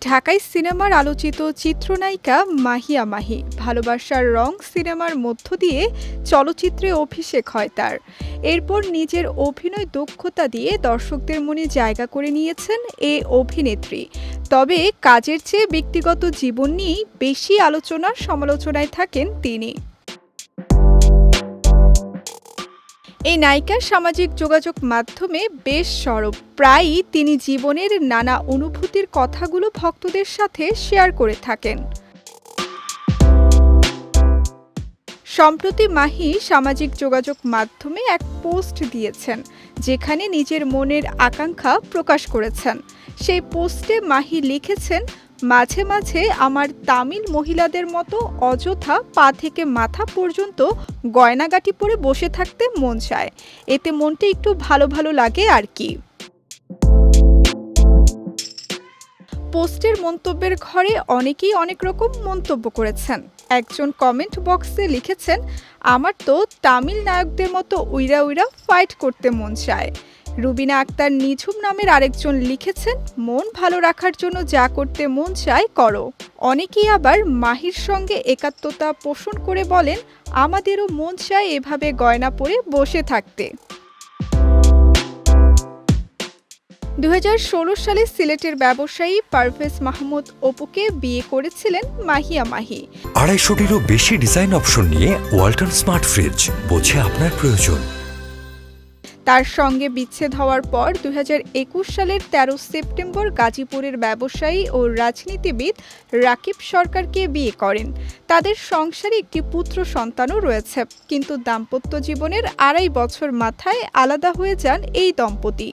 ঢাকাই সিনেমার আলোচিত চিত্রনায়িকা মাহিয়া মাহি। ভালোবাসার রং সিনেমার মধ্য দিয়ে চলচ্চিত্রে অভিষেক হয় তার। এরপর নিজের অভিনয় দক্ষতা দিয়ে দর্শকদের মনে জায়গা করে নিয়েছেন এ অভিনেত্রী। তবে কাজের চেয়ে ব্যক্তিগত জীবন নিয়েই বেশি আলোচনার সমালোচনায় থাকেন তিনি। এই নায়িকার সামাজিক যোগাযোগ মাধ্যমে বেশ সরব। প্রায়ই তিনি জীবনের নানা অনুভূতির কথাগুলো ভক্তদের সাথে শেয়ার করে থাকেন। সম্প্রতি মাহি সামাজিক যোগাযোগ মাধ্যমে এক পোস্ট দিয়েছেন, যেখানে নিজের মনের আকাঙ্ক্ষা প্রকাশ করেছেন। সেই পোস্টে মাহি লিখেছেন মাঝে মাঝে আমার তামিল মহিলাদের মতো অযথা পা থেকে মাথা পর্যন্ত গয়নাগাটি পরে বসে থাকতে মন চায়। এতে মনটা একটু ভালো ভালো লাগে আর কি। পোস্টের মন্তব্যের ঘরে অনেকেই অনেক রকম মন্তব্য করেছেন। একজন কমেন্ট বক্সে লিখেছেন, আমার তো তামিল নায়কদের মতো উইরা উইরা ফাইট করতে মন চায়। রুবিনা আক্তার নিঝুম নামের আরেকজন লিখেছেন, মন ভালো রাখার জন্য যা করতে মন চায় করো। অনেকেই আবার মাহির সঙ্গে একাত্মতা পোষণ করে বলেন, আমাদেরও মন চায় এভাবে গয়না পরে বসে থাকতে। দু হাজার ষোলো সালে সিলেটের ব্যবসায়ী পারভেজ মাহমুদ অপুকে বিয়ে করেছিলেন মাহিয়া মাহি। আড়াইশোটিরও বেশি ডিজাইন অপশন নিয়ে ওয়ালটন স্মার্ট ফ্রিজ, বোঝে আপনার প্রয়োজন। তার সঙ্গে বিচ্ছেদ হওয়ার পর দু হাজার একুশ সালের ১৩ সেপ্টেম্বর গাজীপুরের ব্যবসায়ী ও রাজনীতিবিদ রাকিব সরকারকে বিয়ে করেন। তাদের সংসারে একটি পুত্র সন্তানও রয়েছে, কিন্তু দাম্পত্য জীবনের আড়াই বছর মাথায় আলাদা হয়ে যান এই দম্পতি।